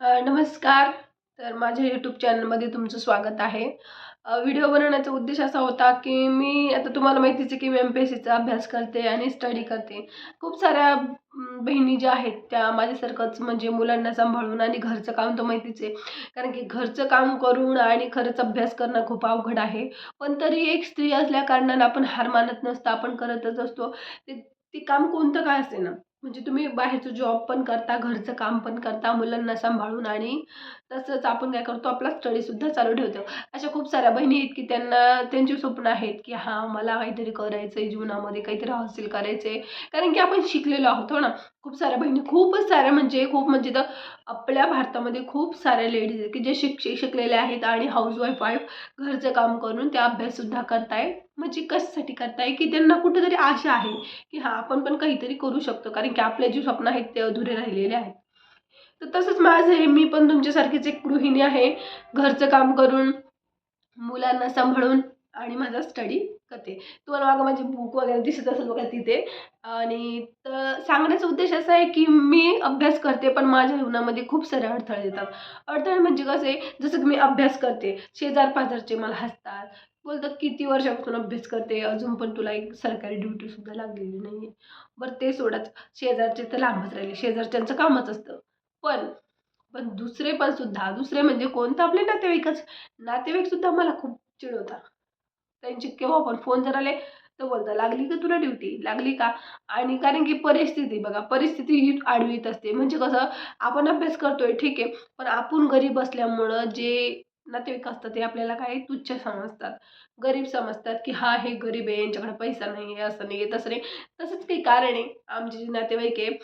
नमस्कार. तर माझ्या यूट्यूब चॅनलमध्ये तुमचं स्वागत आहे. व्हिडिओ बनवण्याचा उद्देश असा होता की मी आता तुम्हाला माहितीच आहे की मी एम पी एस सीचा अभ्यास करते आणि स्टडी करते. खूप साऱ्या बहिणी ज्या आहेत त्या माझ्यासारखंच म्हणजे मुलांना सांभाळून आणि घरचं काम तर माहितीच आहे. कारण की घरचं काम करून आणि खरंच अभ्यास करणं खूप अवघड आहे. पण तरी एक स्त्री असल्या कारणानं आपण हार मानत नसतं आपण करतच असतो. ते ते काम कोणतं काय असे ना म्हणजे तुम्ही बाहेरचं जॉब पण करता घरचं काम पण करता मुलांना सांभाळून आणि तसंच आपण काय करतो आपला स्टडीसुद्धा चालू ठेवतो. अशा खूप साऱ्या बहिणी आहेत की त्यांना त्यांची स्वप्न आहेत की हां मला काहीतरी करायचं आहे जीवनामध्ये काहीतरी हासिल करायचं आहे कारण की आपण शिकलेलो आहोत हो ना. खूप साऱ्या बहिणी खूपच साऱ्या म्हणजे खूप म्हणजे तर आपल्या भारतामध्ये खूप साऱ्या लेडीज आहेत की जे शिक शिकलेल्या आहेत आणि हाऊसवाईफ वाईफ घरचं काम करून त्या अभ्याससुद्धा करताय म्हणजे कशासाठी करताय? की त्यांना कुठेतरी आशा आहे की हां आपण पण काहीतरी करू शकतो. कारण की आपले जे स्वप्न आहेत ते अधुरे राहिलेले आहेत. तर तसंच माझं आहे मी पण तुमच्यासारखीच एक गृहिणी आहे. घरचं काम करून मुलांना सांभाळून आणि माझा स्टडी करते. तुम्हाला मागं माझी बुक वगैरे दिसत असेल बघा तिथे. आणि तर सांगण्याचा उद्देश असा आहे की मी अभ्यास करते पण माझ्या जीवनामध्ये खूप सारे अडथळे येतात. अडथळे म्हणजे कसं? आहे जसं की मी अभ्यास करते शेजार पाजारचे मला हसतात. बोलतात किती वर्षापासून अभ्यास करते? अजून पण तुला एक सरकारी ड्युटीसुद्धा लागलेली नाही आहे बरं ते सोडाच. शेजारचे तर लांबच राहिले. शेजारच्यांचं कामच असतं. पण पण दुसरे पण सुद्धा दुसरे म्हणजे कोणतं आपले नातेवाईकच? नातेवाईकसुद्धा मला खूप चिडवता. त्यांचे केव्हा पण फोन जर आले तर बोलता लागली का तुला ड्युटी? लागली का? आणि कारण की परिस्थिती बघा परिस्थिती ही आडवीत असते. म्हणजे कसं आपण अभ्यास करतोय ठीक आहे पण आपण गरीब असल्यामुळं जे नातेवाईक असतात ते आपल्याला काय तुच्छ समजतात. गरीब समजतात की हा हे गरीब आहे यांच्याकडे पैसा नाही आहे असं नाही आहे तसं नाही. तसंच काही कारण आहे. आमचे जे नातेवाईक आहे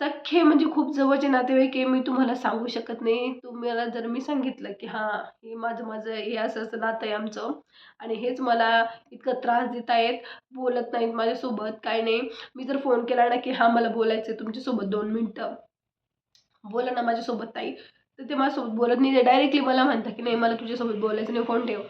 सख्खे म्हणजे खूप जवळचे नातेवाईक आहे मी तुम्हाला सांगू शकत नाही. तुम्हाला जर मी सांगितलं की हां हे माझं माझं हे असं असं नातं आहे आमचं आणि हेच मला इतकं त्रास देत आहेत बोलत नाहीत माझ्यासोबत काय नाही. मी जर फोन केला ना की हां मला बोलायचं आहे तुमच्यासोबत दोन मिनटं. बोला ना माझ्यासोबत ताई. तर ते माझ्यासोबत बोलत नाही ते डायरेक्टली मला म्हणतात की नाही मला तुझ्यासोबत बोलायचं नाही फोन ठेव.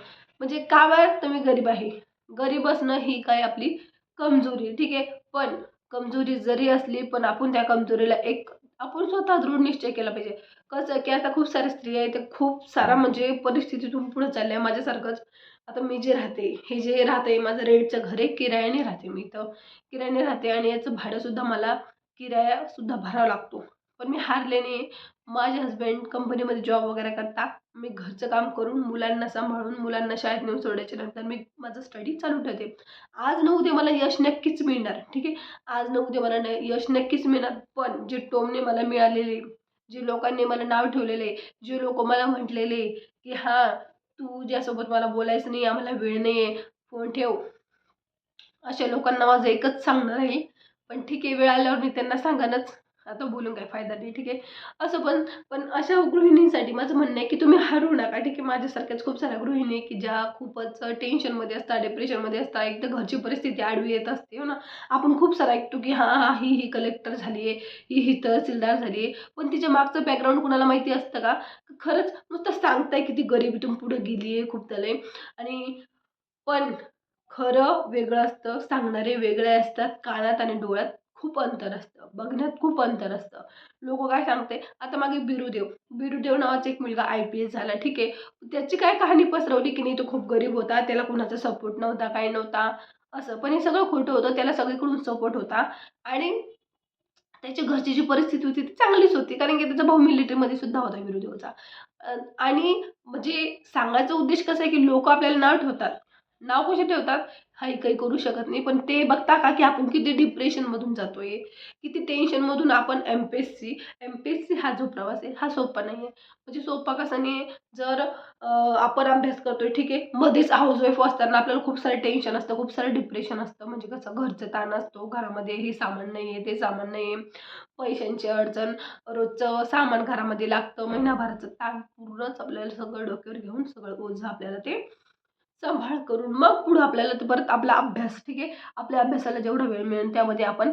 म्हणजे का बरं? तर मी गरीब आहे. गरीब असणं ही काय आपली कमजोरी आहे. ठीक आहे पण कमजोरी जरी असली पण आपण त्या कमजोरीला एक आपण स्वतः दृढ निश्चय केला पाहिजे. कसं की आता खूप साऱ्या स्त्रिया आहेत त्या खूप सारा म्हणजे परिस्थितीतून पुढे चालल्या माझ्यासारखंच आता मी जे राहते हे जे राहते माझं रेंटचं घर आहे किरायाने राहते मी इथं. किरायाने राहते आणि याचं भाडंसुद्धा मला किरायासुद्धा भरावा लागतो. पण मी हारले नाही माझे हस्बंड कंपनीमध्ये जॉब वगैरे करता. मी घरचं काम करून मुलांना सांभाळून मुलांना शाळेत नेऊन सोडायच्या नंतर मी माझं स्टडी चालू ठेवते. आज न उद्या मला यश नक्कीच मिळणार ठीक आहे? आज न उद्या मला न यश नक्कीच मिळणार. पण जे टोमने मला मिळालेले जे लोकांनी मला नाव ठेवलेले जे लोक मला म्हटलेले की हां तू ज्यासोबत मला बोलायचं नाही आम्हाला वेळ नाही आहे फोन ठेव. अशा लोकांना माझं एकच सांगणार आहे. पण ठीक आहे वेळ आल्यावर मी त्यांना सांगानच. आता बोलून काय फायदा नाही ठीक आहे? असं पण पण अशा गृहिणींसाठी माझं म्हणणं आहे की तुम्ही हरू नका ठीक आहे? माझ्यासारख्याच खूप साऱ्या गृहिणी आहे की ज्या खूपच टेन्शनमध्ये असतात डिप्रेशनमध्ये असतात. एकदा घरची परिस्थिती आडवी येत असते हो ना? आपण खूप सारा ऐकतो की हां हां ही ही कलेक्टर झाली आहे ही ही तहसीलदार झाली आहे. पण तिच्या मागचं बॅकग्राऊंड कुणाला माहिती असतं का? खरंच नुसतं सांगताय की ती गरिबीतून पुढे गेली आहे खूप त्याला आणि पण खरं वेगळं असतं सांगणारे वेगळे असतात कानात आणि डोळ्यात खूप अंतर असतं. बघण्यात खूप अंतर असतं. लोक काय सांगते आता मागे बिरुदेव. बिरुदेव नावाचा एक मुलगा आय पी एस झाला ठीक आहे. त्याची काय कहाणी पसरवली की नाही तो खूप गरीब होता त्याला कुणाचा सपोर्ट नव्हता काय नव्हता असं. पण हे सगळं खोटं होतं त्याला सगळीकडून सपोर्ट होता. आणि त्याच्या घरची जी परिस्थिती होती ती चांगलीच होती कारण की त्याचा भाऊ मिलिटरीमध्ये सुद्धा होता बिरुदेवचा. आणि म्हणजे सांगायचा उद्देश कसा आहे की लोक आपल्याला न ठेवतात. नाव कसे ठेवतात? हाही काही करू शकत नाही पण ते बघता का की आपण किती डिप्रेशनमधून जातोय? किती टेन्शनमधून आपण M P S C M P S C हा जो प्रवास आहे हा सोपा नाही आहे म्हणजे सोपा कसा नाही आहे जर आपण अभ्यास करतोय ठीक आहे मध्येच हाऊसवाईफ असताना आपल्याला खूप सारं टेन्शन असतं खूप सारं डिप्रेशन असतं. म्हणजे कसं घरचं ताण असतो घरामध्ये हे सामान नाही आहे ते सामान नाही आहे पैशांची अडचण रोजचं सामान घरामध्ये लागतं महिनाभराचं ताण पूर्णच आपल्याला सगळं डोक्यावर घेऊन सगळं ओझं आपल्याला ते सांभाळ करून मग पुढं आपल्याला परत आपला अभ्यास ठीक आहे? आपल्या अभ्यासाला जेवढा वेळ मिळेल त्यामध्ये आपण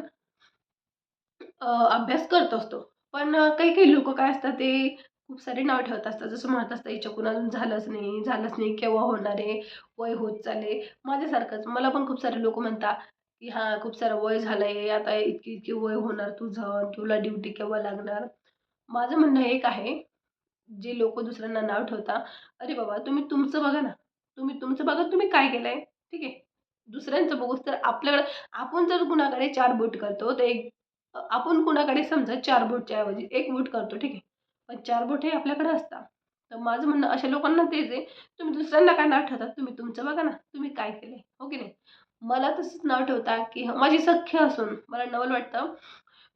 अभ्यास करत असतो. पण काही काही लोक काय असतात ते खूप सारे नाव ठेवत असतात. जसं म्हणत असतात हिच्याकडून अजून झालंच नाही झालंच नाही केव्हा होणार आहे वय होत चाले माझ्यासारखंच. मला पण खूप सारे लोक म्हणतात की हां खूप सारं वय झालं आहे आता इतकी इतकी वय होणार तुझं तुला ड्युटी केव्हा लागणार? माझं म्हणणं एक आहे जे लोक दुसऱ्यांना नाव ठेवता अरे बाबा तुम्ही तुमचं बघा ना. तुम्ही तुमचं बघा तुम्ही काय केलं आहे ठीक आहे? दुसऱ्यांचं बघू तर आपल्याकडे आपण जर कुणाकडे चार बोट करतो तर एक आपण कुणाकडे समजा चार बोटच्या ऐवजी एक बोट करतो ठीक आहे? पण चार बोट हे आपल्याकडे असतात. तर माझं म्हणणं अशा लोकांना तेच आहे. तुम्ही दुसऱ्यांना काय नाव ठेवतात तुम्ही तुमचं बघा ना तुम्ही काय केलं हो की नाही? मला तसंच नाव ठेवता की माझी सख्य असून मला नवल वाटतं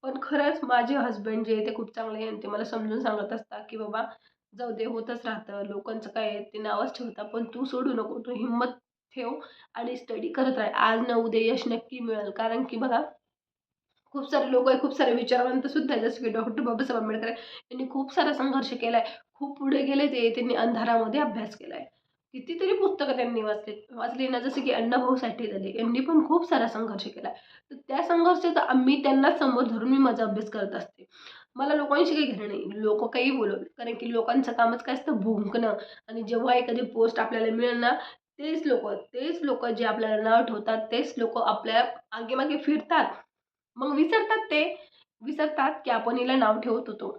पण खरंच माझे हस्बंड जे ते खूप चांगले आहे आणि ते मला समजून सांगत असतात की बाबा जाऊ दे होतच राहतं. लोकांचं काय आहे ते नावच ठेवता पण तू सोडू नको. तू हिंमत ठेव आणि स्टडी करत राह. आज न उद्या यश नक्की मिळेल. कारण की बघा खूप सारे लोक आहे खूप सारे विचारवंत सुद्धा आहे जसं की डॉक्टर बाबासाहेब आंबेडकर यांनी खूप सारा संघर्ष केला आहे खूप पुढे गेले ते. त्यांनी अंधारामध्ये अभ्यास केला आहे कितीतरी पुस्तकं त्यांनी वाचले वाचली ना. जसं की अण्णाभाऊ साठे झाले. यांनी पण खूप सारा संघर्ष केला तर त्या संघर्षाचा आम्ही त्यांना समोर धरून मी माझा अभ्यास करत असते. मला लोकांशी काही घेणं नाही. लोक काही बोलवलं कारण की लोकांचं कामच काय असतं? भुंकणं. आणि जेव्हा एखादी पोस्ट आपल्याला मिळेल ना तेच लोक तेच लोक जे आपल्याला नाव ठेवतात तेच लोक आपल्या आगेमागे फिरतात. मग विसरतात ते. विसरतात की आपण हिला नाव ठेवत होतो.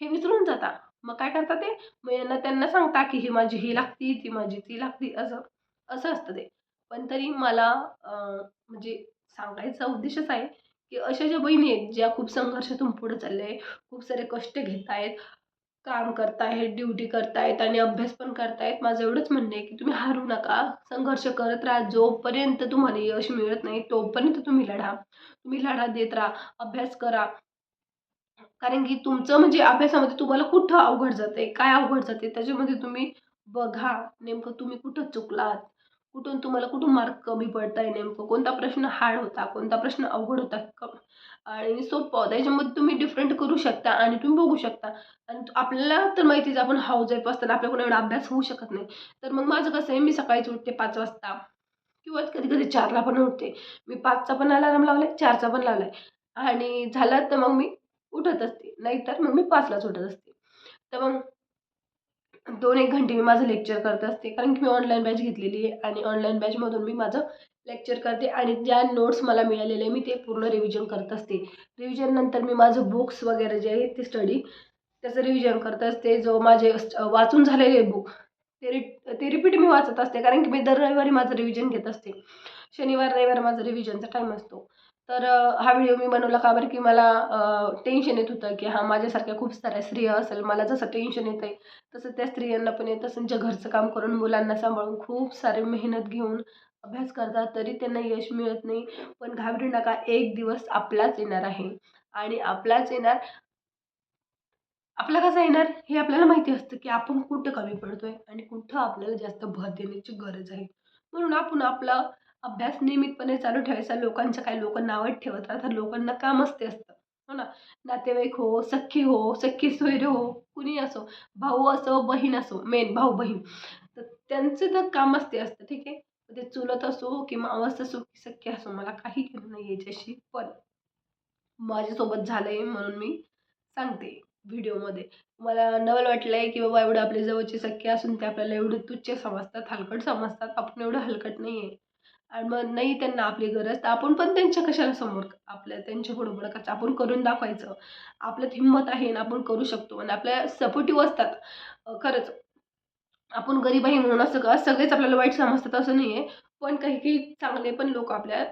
हे विसरून जातात. मग काय करतात ते? मग यांना त्यांना सांगता की ही माझी ही लागती ती माझी ती लागती. असं असं असतं ते. पण तरी मला म्हणजे सांगायचा उद्देशच आहे की अशा ज्या बहिणी आहेत ज्या खूप संघर्षातून पुढे चालल्या आहे खूप सारे कष्ट घेत आहेत काम करतायत ड्युटी करतायत आणि अभ्यास पण करतायत माझं एवढंच म्हणणं आहे की तुम्ही हारू नका. संघर्ष करत राहा. जोपर्यंत तुम्हाला यश मिळत नाही तोपर्यंत तुम्ही लढा. तुम्ही लढा देत राहा. अभ्यास करा. कारण की तुमचं म्हणजे अभ्यासामध्ये तुम्हाला कुठं अवघड जाते काय अवघड जाते त्याच्यामध्ये तुम्ही बघा नेमकं तुम्ही कुठं चुकलात. कुठून तुम्हाला कुठून मार्क कमी पडत आहे नेमकं? कोणता प्रश्न हार्ड होता? कोणता प्रश्न अवघड होता? आणि सोपं त्याच्यामध्ये तुम्ही डिफरंट करू शकता आणि तुम्ही बघू शकता. आणि आपल्याला तर माहितीच आपण हाऊस वाईफ असताना आपल्याकडून एवढा अभ्यास होऊ शकत नाही. तर मग माझं कसं आहे मी सकाळीच उठते पाच वाजता. किंवा कधी कधी चारला पण उठते. मी पाचचा पण अलाराम लावला आहे चारचा पण लावला आहे आणि झालं तर मग मी उठत असते. नाहीतर मग मी पाचलाच उठत असते. तर मग दोन एक घंटे मी माझं लेक्चर करत असते. कारण की मी ऑनलाईन बॅच घेतलेली आहे आणि ऑनलाईन बॅचमधून मी माझं लेक्चर करते आणि ज्या नोट्स मला मिळालेले मी ते पूर्ण रिव्हिजन करत असते. रिव्हिजननंतर मी माझं बुक्स वगैरे जे आहे ते स्टडी त्याचं रिव्हिजन करत असते. जो माझे वाचून झालेले बुक ते रि ते रिपीट मी वाचत असते. कारण की मी दर रविवारी माझं रिव्हिजन घेत असते. शनिवार रविवार माझं रिव्हिजनचा टाईम असतो. तर हा व्हिडिओ मी बनवला का बरं की मला टेन्शन येत होतं की हा माझ्यासारख्या खूप साऱ्या स्त्रिया असेल मला जसं टेन्शन येतं आहे तसं त्या स्त्रियांना पण येत. त्यांच्या घरचं काम करून मुलांना सांभाळून खूप सारे मेहनत घेऊन अभ्यास करतात तरी त्यांना यश मिळत नाही. पण घाबरू नका एक दिवस आपलाच येणार आहे. आणि आपलाच येणार आपला कसा येणार? हे आपल्याला माहिती असतं की आपण कुठं कमी पडतोय आणि कुठं आपल्याला जास्त भर देण्याची गरज आहे. म्हणून आपण आपला अभ्यास नियमितपणे चालू ठेवायचा. लोकांच्या काही लोक नावात ठेवत राहतात. लोकांना कामच ते असतं. हो ना? नातेवाईक हो सख्खी हो सख्खी सोयरे हो कुणी असो भाऊ असो बहीण असो मेन भाऊ बहीण. तर त्यांचं तर कामच ते असतं. ठीक आहे? ते चुलत असो किंवा अवस्थ असो की सख्खी असो मला काही घेणं नाही याच्याशी. पण माझ्यासोबत झालं आहे म्हणून मी सांगते व्हिडिओमध्ये. मला नवल वाटलं आहे की बाबा एवढं आपले जवळचे सख्खे असून ते आपल्याला एवढं तुच्छ समजतात हलकट समजतात. आपण एवढं हलकट नाही आहे आणि मग नाही त्यांना आपली गरज तर आपण पण त्यांच्या कशाला समोर आपल्या त्यांच्या बरोबर कसं आपण करून दाखवायचं. आपल्यात हिंमत आहे ना आपण करू शकतो आणि आपल्या सपोर्टिव्ह असतात. खरंच. आपण गरीब आहे म्हणून असं का सगळेच आपल्याला वाईट समजतात असं नाही आहे पण काही काही चांगले पण लोक आपल्या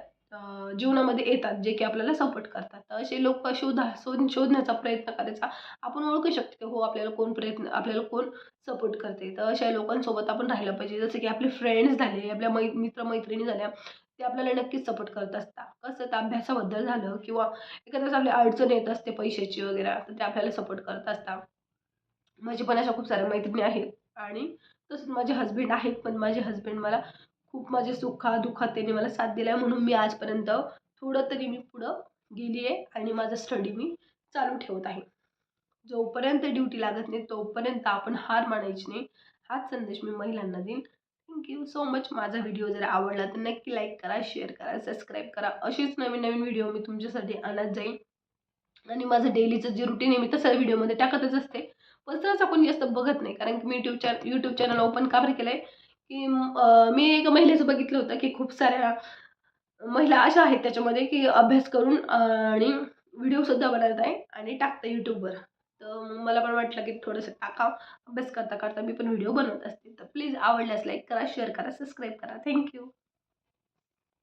जीवनामध्ये येतात जे की आपल्याला सपोर्ट करतात. तर असे लोक शोधा शोध शोधण्याचा प्रयत्न करायचा. आपण ओळखू शकतो हो आपल्याला कोण प्रयत्न आपल्याला कोण सपोर्ट करते. तर अशा लोकांसोबत आपण राहिलं पाहिजे. जसं की आपले फ्रेंड्स झाले आपल्या मै मित्रमैत्रिणी झाल्या ते आपल्याला नक्कीच सपोर्ट करत असतात. कसं तर अभ्यासाबद्दल झालं किंवा एखाद्याच आपली अडचण येत असते पैशाची वगैरे तर ते आपल्याला सपोर्ट करत असतात. माझे पण अशा खूप साऱ्या मैत्रिणी आहेत. आणि तसंच माझे हस्बंड आहेत पण माझे हस्बंड मला खूप माझे सुखा दुःखात त्यांनी मला साथ दिला आहे म्हणून मी आजपर्यंत थोडं तरी मी पुढं गेली आहे आणि माझं स्टडी मी चालू ठेवत आहे. जोपर्यंत ड्युटी लागत नाही तोपर्यंत आपण हार मानायची नाही. हाच संदेश मी महिलांना देईन. थँक्यू सो मच माझा व्हिडिओ जर आवडला तर नक्की लाईक करा शेअर करा सबस्क्राईब करा. असेच नवीन नवीन व्हिडिओ मी तुमच्यासाठी आणत जाईन. आणि माझं डेलीचं जे रुटीन आहे मी तसं व्हिडिओमध्ये टाकतच असते. पण सहज आपण जास्त बघत नाही कारण की मी YouTube channel YouTube channel open का बरं केलं आहे की मी एका महिलेचं बघितलं होतं की खूप साऱ्या महिला अशा आहेत त्याच्यामध्ये की अभ्यास करून आणि व्हिडिओसुद्धा बनवत आहे आणि टाकतं यूट्यूबवर तर मला पण वाटलं की थोडंसं टाका अभ्यास करता करता मी पण व्हिडिओ बनवत असते. तर प्लीज आवडल्यास लाईक करा शेअर करा सबस्क्राईब करा. थँक्यू